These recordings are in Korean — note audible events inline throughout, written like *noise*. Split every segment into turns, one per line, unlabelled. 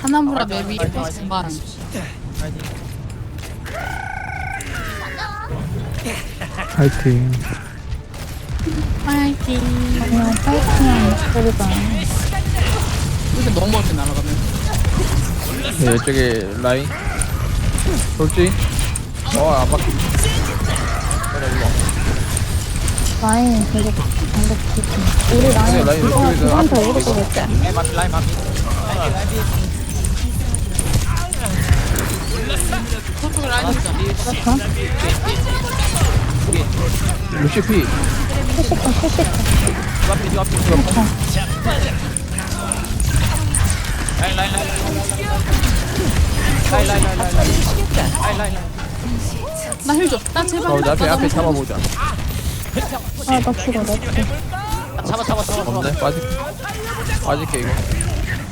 하나무라 맵이 정말
파이팅.
파이팅
그냥 파이팅한 목소리가
이렇게 너무 멀리 날아가면
네, 이쪽에 라인. 돌지? 어, 안 막히.
라인 계속 반복 우리 라인
근데 라인 앞에
오를
있어.
거겠지?
라인 마피 라인 마피
저쪽을
안 했어.
루시피
앞에 저 앞에
저 앞에.
라인 라인 라인. 라인 라인 라인 라인. 라인 라인 라인.
나힐 줘. 나 제발.
어,
나
앞에 앞에 잡아보자
아나 죽어 나 죽어.
잡아 잡아 잡아 잡아.
없네 빠질 빠질게 이거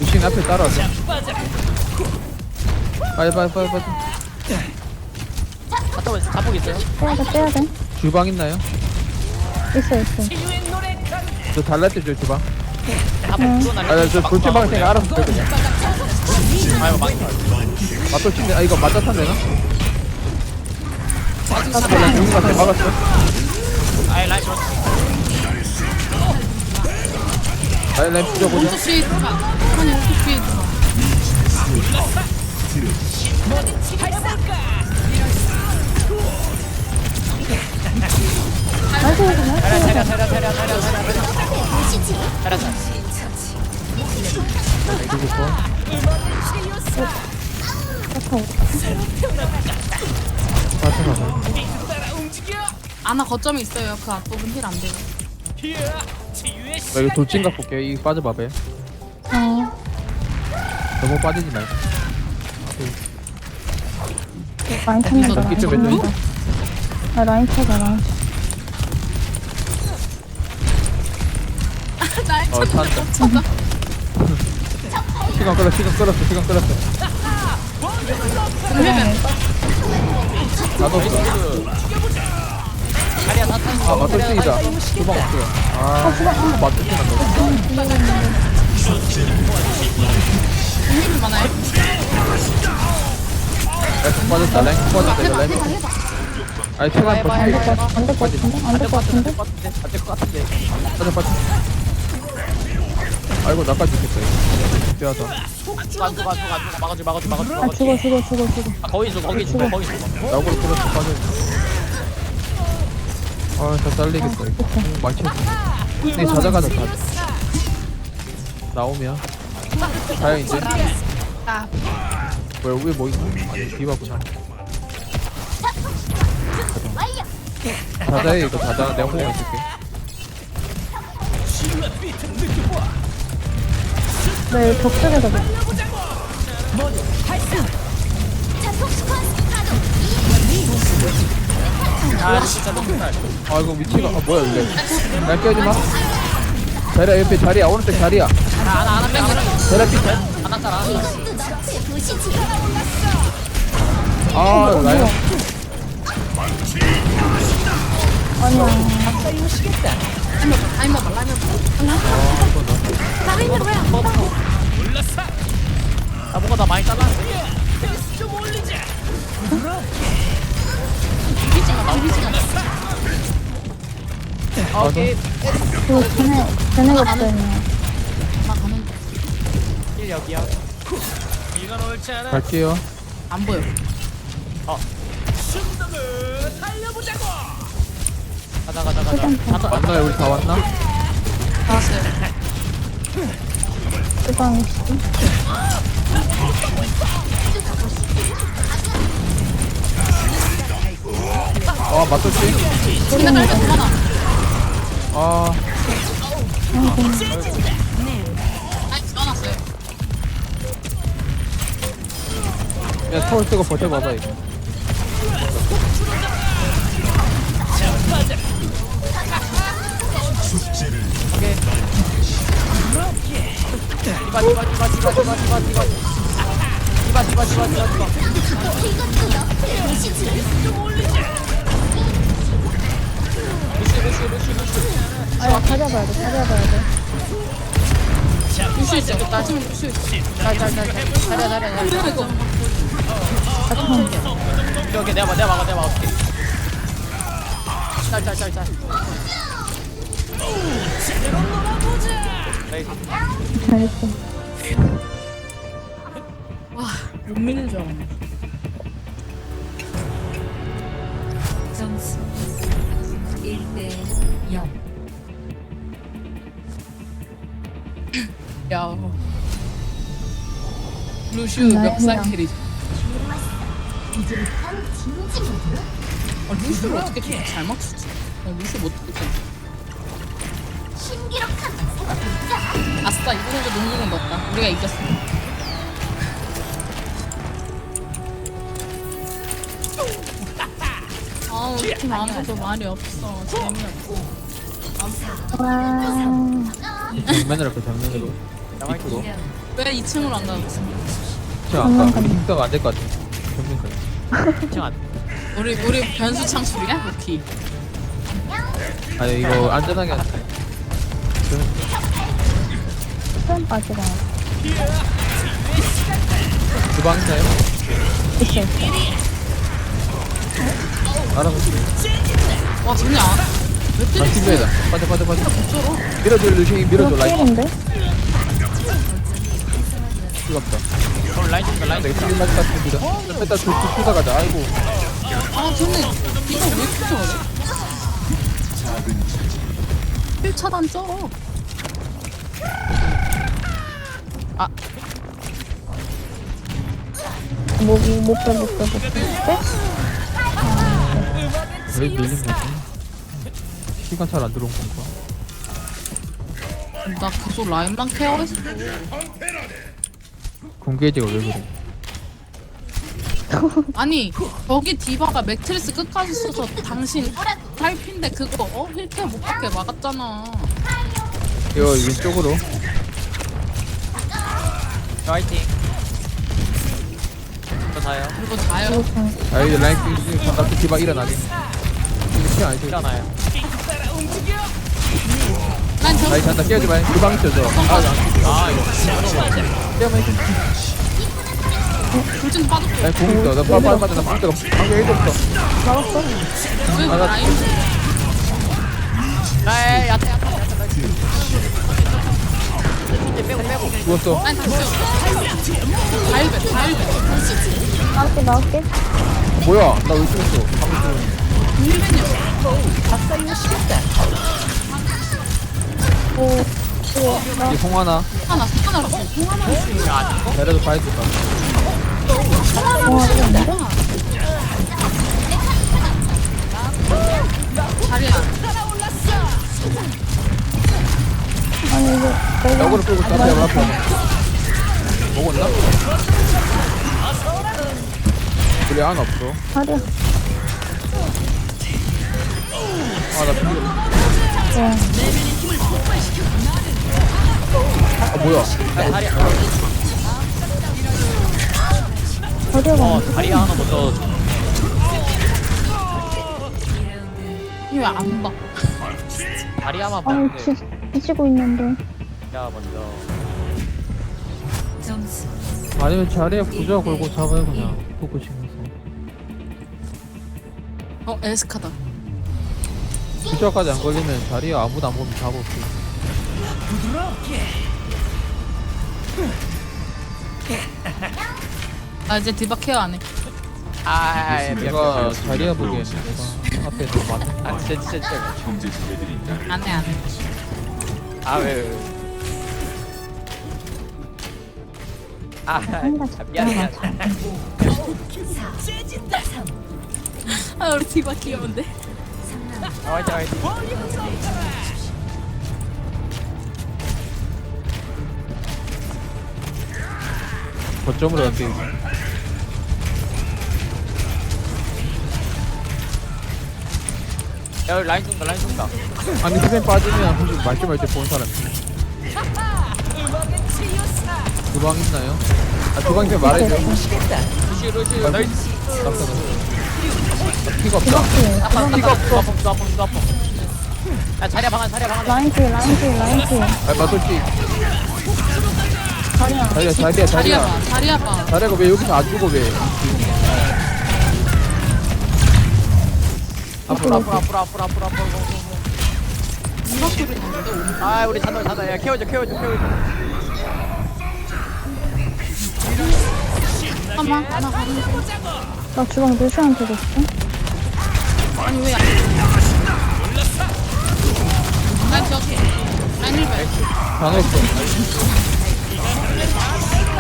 루시는 앞에 따라왔어. 빨리, 빨리, 빨리, 빨리.
갔다 자폭 있어요?
빼야 돼 빼야 돼
주방 있나요?
있어 있어
저 때줘 주방.
자폭 주워
아,
날려
저 돌진방 생각 알아서 돼, 그냥.
아이고
맞돌 친데, 아, 이거 맞다 탄 되나? 아, 나 죽은 것 같아. 막았어.
아이 라인 좋았어
라인, 라인 부져보자.
오른쪽 뒤에 들어가 아니 오른쪽 뒤에 들어가
아이고
차려 차려 차려 차려 차려 차려 차려 차려
맞아, 맞아.
아나 거점이 있어요 그 앞부분 힐 안 돼요
나 이거 돌진각 볼게. 이 빠져봐봐.
어
너무 빠지지 말고.
라인
해줘.
찾는다 아 라인 찾아 라인
어.
찾아
시간 끌었어, 시간 끌었어, 시간 끌었어.
그러면
나도
다 타는
아,
거
맞돌진이다. 주방 없어요. 아, 맞돌진 한다.
힘이 많아요
랭크 빠졌다, 랭크 빠졌다, 랭크. 아니, 최대한
해봐,
버티게.
해봐, 해봐.
안될 것 같은데? 안될 것 같은데?
안될 것 같은데
빠져, 빠져. 아이고, 나까지 죽겠다, 이거. 미안하다.
안 죽어 안 죽어 안 죽어 안 죽어 막아줘 막아줘 막아줘
아
막아줘
죽어 죽어 죽어 죽어
아, 거기 죽어 거기 죽어 거기 죽어
나고로 끌었어, 빠져. 아, 저 잘리겠다, 이거. 응, 막혔어. 네, 찾아가자, 다. 나오면. 다행인데? 뭐야, 위에 뭐 있나? 아니, 디바구나. 자자해, 이거 자자. 내가 혼자 줄게.
네 벽쪽에서 봐.
아 진짜 너무
잘아 이거 위치가 아 뭐야 이게. 날 깨지 마. 자리야 옆에 자리야. 오른쪽 자리야?
하나 빼 하나
자리야 피
하나 따라
아뭐 말라면
아 뭔가 나 많이 잘랐는데 아 오케이
그 쟤네 쟤네가 없다며
나 가는
일 여기야
갈게요.
안 보여.
가자 가자 가자. 가자.
왔나요? 우리 다 왔나?
알았어요.
주방 있어
아 맞돌지?
근데 깔면 그만아
아.
아니 집어놨어요.
그냥 타월 쓰고 버텨봐봐 이거.
디바 디바 디바 디바 디바 디바 디바 디바 디바 디바 디바 디바 루시 루시 루시 루시
아야 찾아봐야 돼 찾아봐야 돼
루슈 있어. 나중에 루슈 있어.
잘잘잘 잘해 잘해 잘해
그래 이거.
오케이 오케이 내가 봐 내가 막아 내가 막아 짤짤짤짤
잘했어.
못 믿는 줄 알았네.
0
야. 루슈 멱살
나야.
캐리. 아, 루슈를 어떻게 이렇게 잘 맞추지? 어, 루슈 못 어떻게 아싸 이번에도 농구공 넣었다 우리가 이겼어 아 우리 팀 아무도 말이 없어 재미없어
와.
정면으로 그 정면으로
나와있고
왜 2층으로 안 가봤어
저 아까 우리 힘싸가 안 될 것 같아 정면까지
층 안.
우리 우리 변수 창출이야? 오케이
아니 이거 안전하게 하자.
수면 빠지가
주방 있나요?
있어, 있어.
알아보세요.
와안왜
아? 팀배다 빠져 빠져 빠져 밀어줘 루싱이 밀어줘 라인
필인데?
뜨겁다
그럼 라인 좀 라인
내가 팀 맞을 것 같습니다 일단 둘 투사 가자 아이고
아 쟤네 이거 왜 이렇게 저래? 1차단 쩔어
뭐, 뭐, 못 빼, 못 빼, 못 빼. 빼?
왜 밀린 거지? 시간 잘 안 들어온 건가?
나 계속 라인만 케어했어.
공개지가 왜 그래?
아니 거기 디바가 매트리스 끝까지 써서 당신 탈핀데 그거 어? 힐케어 못 받게 막았잖아.
이거 왼쪽으로.
화이팅. 저 다요.
그리고 자요.
아 이제 라인 끼지 반갑게 디바 일어나게 이거 시간 아니지
일어나요
난 저,
라인 잔다 깨우지 마요 주방 있어 저 아,
나아 이거
깨우면 이제
불진 빠졌고
라인 공 있어 나 빨리 맞아 나 방금 방금 1도 없어?
왜
아, 나-
라인
에이 야타 야타 야타 나이스 이제 빼고 빼고
죽었어
아니 다시 다일배 다일배
나올게, 나올게.
뭐야 나왜 죽었어 방금
나,
이 홍하나
하나 하나
내려도
와, 이건데?
자리야.
역으로 끌고 잡아 앞에 먹었나? 그래 하나 없어
다리
아나 아 뭐야?
아, 어
어,
다리 하나 먼저.
이왜안 봐?
다리 하나
아니,
봤는데
지, 뒤지고 있는데.
야 먼저.
점수
아니면 자리에 부자 걸고 잡아요 그냥. 포크 치면서.
어 에스카다
부자까지 안 걸리면 자리에 아무도 안 보면 잡을게
나 이제 디바 케어 안 해.
아 예, 미안
내가
미안.
자리에 보기에는 내가 앞에 너무 많은
아 진짜 진짜 진짜.
안해 안 해.
아왜 아
한다,
미안해 미안해
아 우리 디바 귀여운데
아, 화이팅 화이팅.
거점으로 갈게
야 여기 라인 쏜다 라인 쏜다.
아니 스맨 빠지면 혹시 말지 말지 본 사람 *laughs* 주방 있나요? 아 주방 있으면 말해줘.
루시 루시 나이스
피가 없다
이렇게.
피가 없어. 아픔 수 아픔 야 자리야 방안 자리야 방안.
라인 뒤, 라인 뒤, 라인 뒤.
아 맞솔지
자리야.
자리야 자리야
자리야.
자리야
봐 자리야 봐
자리가 왜 여기서 안 죽어 왜? 앞으로
앞으로
앞으로.
앞으로 앞으로 앞으로
소리 나는데 오늘
아 우리 잔다 잔다. 야 케어줘 케어줘 케어줘.
잠깐만 하나 가는
거나 주방 루시한테 줬어.
아니 왜 안- 난 저기 난 일배
당했어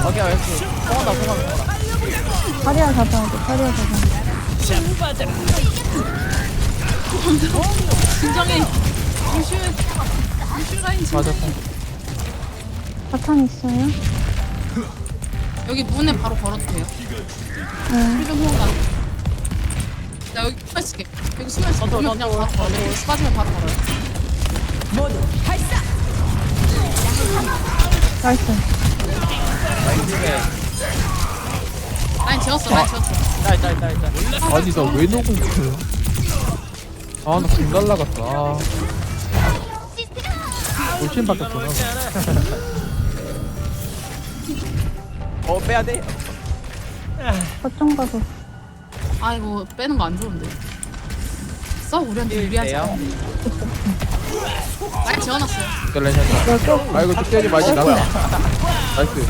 오케이 알겠어 통한다 통한다 통한다
자리야 잡아야 돼. 자리야 잡아야 돼.
진정해 루슈 루슈 라인 진짜
맞았다
바탕 있어요?
여기 문에 바로 걸어도 돼요
응.
필좀 후원가 나 여기 숨어 있을게. 여기 숨어 있을게.
던져,
그냥
던져,
바로 걸어. 빠지면 바로 걸어요.
나이스.
나이스.
라인 지웠어 라인 지웠어.
있다 있다 있다 있다
아니 나 왜 녹음 그래 아나 금갈 나갔어 아. 돌진 바뀌었구나
어 빼야 돼?
거점 가서.
아 이거 빼는 거 안 좋은데. 써 우리한테 유리하지 않아? *laughs* 지워놨어요.
텔레샷
야, 또.
아이고 죽게지 마지 나. 나이스.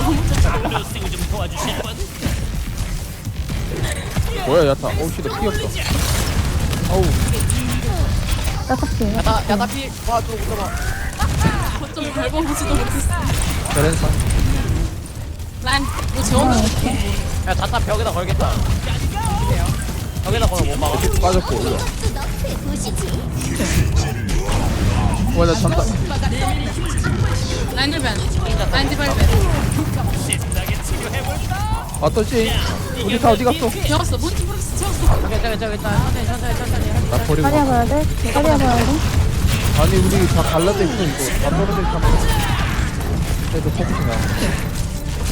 너무 좋다
뭐야 야타. 어우 씨나 피었어. 어우.
나삭해.
야나 야나 피. 와줘 붙어봐
좀 밟아보지도 못했어. 라인 이거 지워놨어
야 자타 벽에다 걸겠다. 벽에다 걸어 못 막아.
빠졌고 이거 와나 잔다
라인 딜벤 라인 딜벤
어떠지? 우리 다 어디 갔어?
지웠어. 뭔지 모르겠어. 지웠어.
괜찮아 괜찮아 괜찮아 천천히 천천히 천천히.
나 버리고
자리야
가.
봐야 돼. 자리야 봐야 돼.
아니 우리 다 갈라져 있어 이거. 다 떨어져 있어 그래도 포커싱 나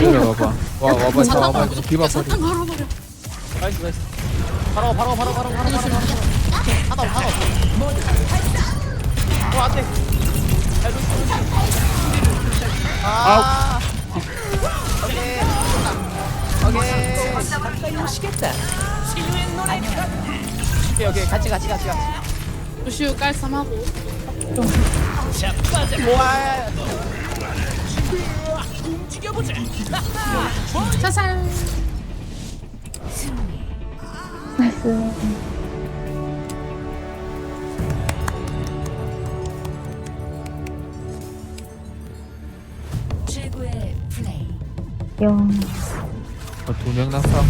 이리
와봐. 와, 와봐, 자,
사탕
와봐. 이거
사탕
버리.
걸어버려.
나이스 나이스. 바로 바로 바로 바로 바로 바로 바로. 하나 하나 어 안돼. 아 오케이. 오케이. 오케이 오케이. 같이 같이 같이 같이.
루시우 깔쌈하고
우와
사살
나이스.
최고의 플레이.
야.
두명 났어.